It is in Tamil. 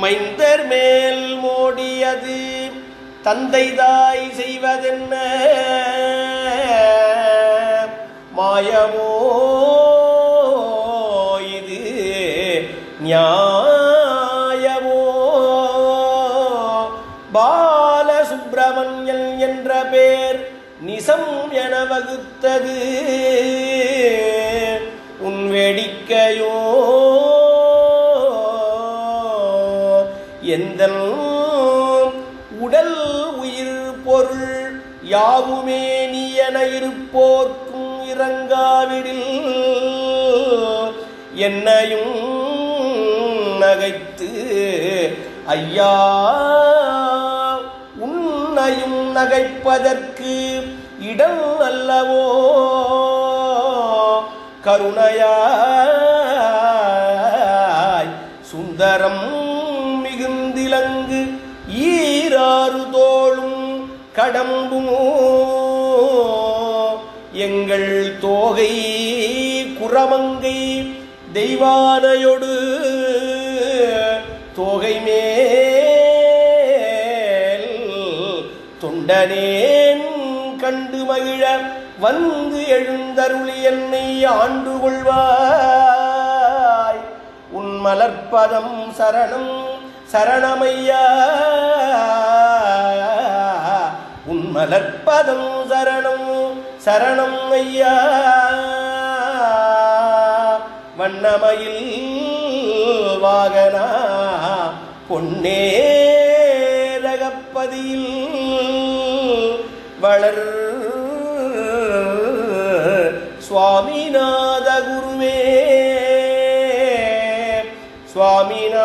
மைந்தர் மேல் மோடியது தந்தை தாய் செய்வதென்ன? மாயமோ? இது நியாயமோ? பாலசுப்பிரமணியன் என்ற பேர் நிசம் என வகுத்தது. உன் வேடிக்கையோ? எந்த உடல் உயிர் பொருள் யாவுமே நீ என இருப்போர்க்கும் இறங்காவிடில் என்னையும் நகைத்து ஐயா உன்னையும் நகைப்பதற்கு இடம் அல்லவோ? கருணையாய் சுந்தரம் திலங்கு ஈராறு தோளும் கடம்புமோ. எங்கள் தோகை குரமங்கை தெய்வானையொடு தோகை மேல் தொண்டனேன் கண்டு மகிழ வந்து எழுந்தருளி என்னை ஆண்டு கொள்வாய். உன் மலர்ப்பதம் சரணம் சரணமையா? உன் சரணம் சரணம் ஐயா. வண்ணமயில் வாகனா பொன்னே ரகப்பதியில் வளர் சுவாமிநாத குருவே. சுவாமிநாத